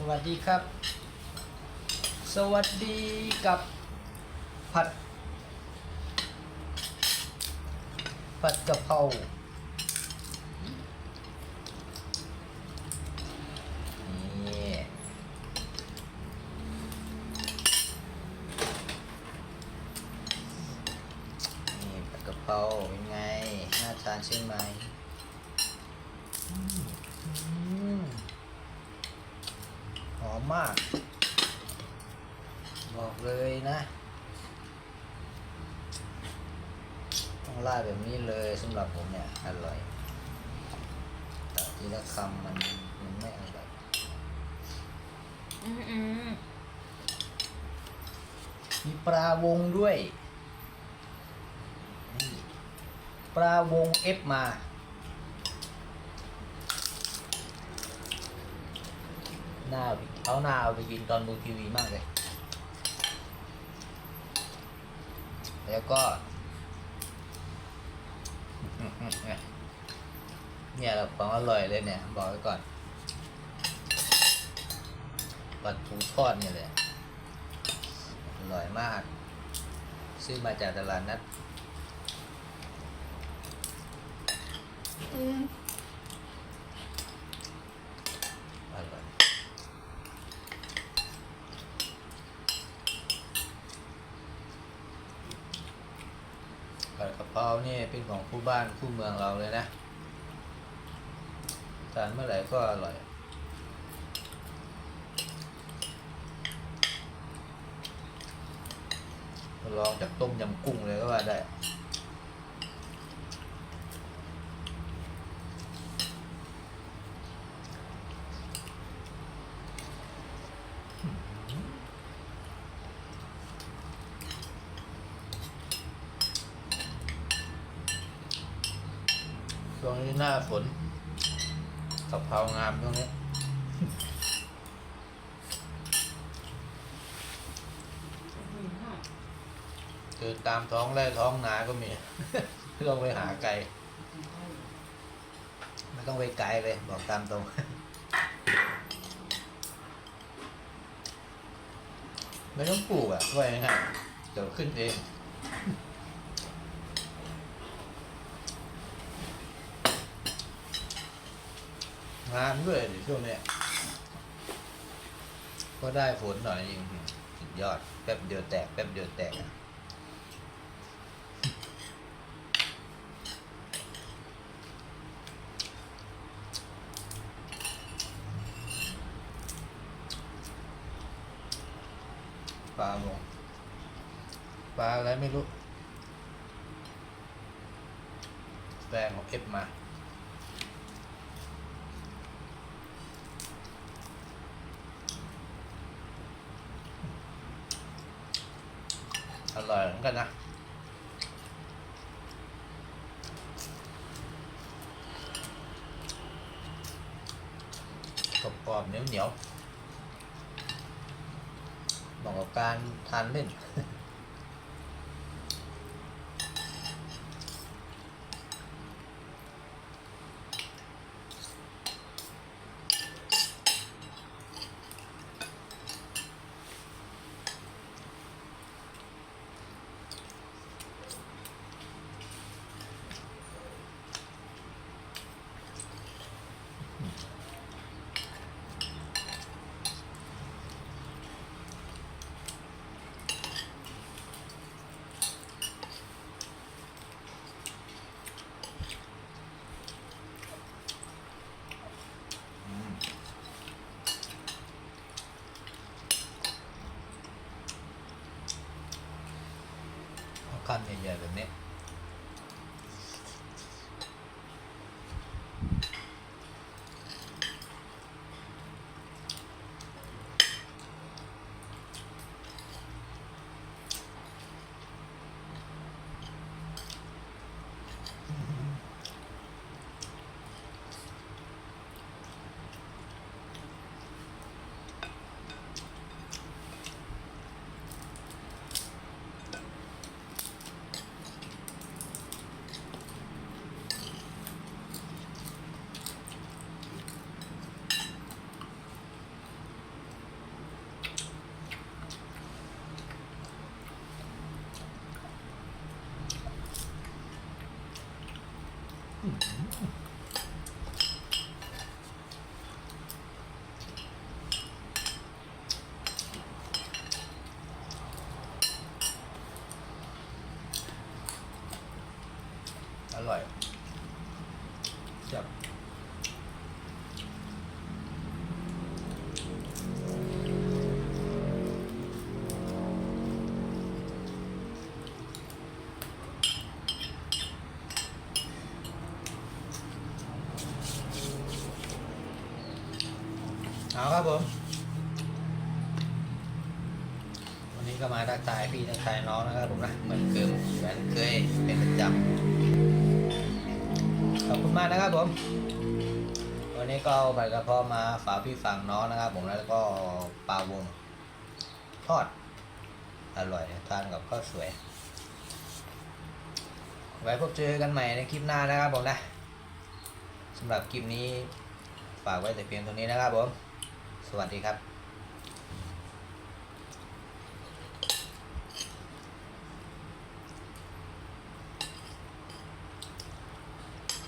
สวัสดีครับ สวัสดีกับผัด ผัดกะเพรานี่นี่ผัดกะเพราเป็นไง น่าทานใช่ไหม หอมมาก บอกเลยนะ ต้องราดแบบนี้เลยสำหรับผมเนี่ย อร่อยแต่ทีละคำมันมันไม่อร่อยอืมอืมมีปลาวงด้วยนี่ปลาวงเอฟมา หน้าเอาหน้าเอาไปกินตอนดูทีวีมากเลย แล้วก็ เนี่ยเราของอร่อยเลยเนี่ย บอกไว้ก่อนปลาทูทอดเนี่ยเลยอร่อยมาก ซื้อมาจากตลาดนัด อืม อร่อย ผัดกะเนี่เป็นของคู่บ้านคู่เมืองเราเลยนะทานเมื่อไหร่ก็อร่อย ลองจากต้มยำกุ้งเลยก็ว่าได้ นี้หน้าฝนกะเพรางามช่วงนี้เดินตามท้องไร่ท้องนาก็มีไม่ต้องไปหาไกลไม่ต้องไปไกลเลย บอกตามตรงไม่ต้องปลูกอะไว้ง่ายเดี๋ยวขึ้นเอง งานด้วยดิช่วงเนี้ยก็ได้ฝนหน่อยจริงสุดยอด แป๊บเดียวแตก แป๊บเดียวแตกปลาหมงปลาอะไรไม่รู้แฟนของเอฟมา อร่อยเหมือน กันนะ กรอบๆเหนียวเหนียวๆเหมาะกับการทานเล่น เอาคำใร่อยจับเอาครับผม วันนี้ก็มาทักทายพี่ทักทายน้องนะครับผมนะ เหมือนเกิมเหมือนเคยเป็นประจำ ขอบคุณมากนะครับผม วันนี้ก็เอาผัดกระเพาะมาฝากพี่ฝั่งน้องนะครับ ผมแล้วก็ปลาวงทอด อร่อยทานกับข้าวสวย ไว้พบเจอกันใหม่ในคลิปหน้านะครับผมนะสำหรับคลิปนี้ฝากไว้แต่เพียงเท่านี้นะครับผม สวัสดีครับ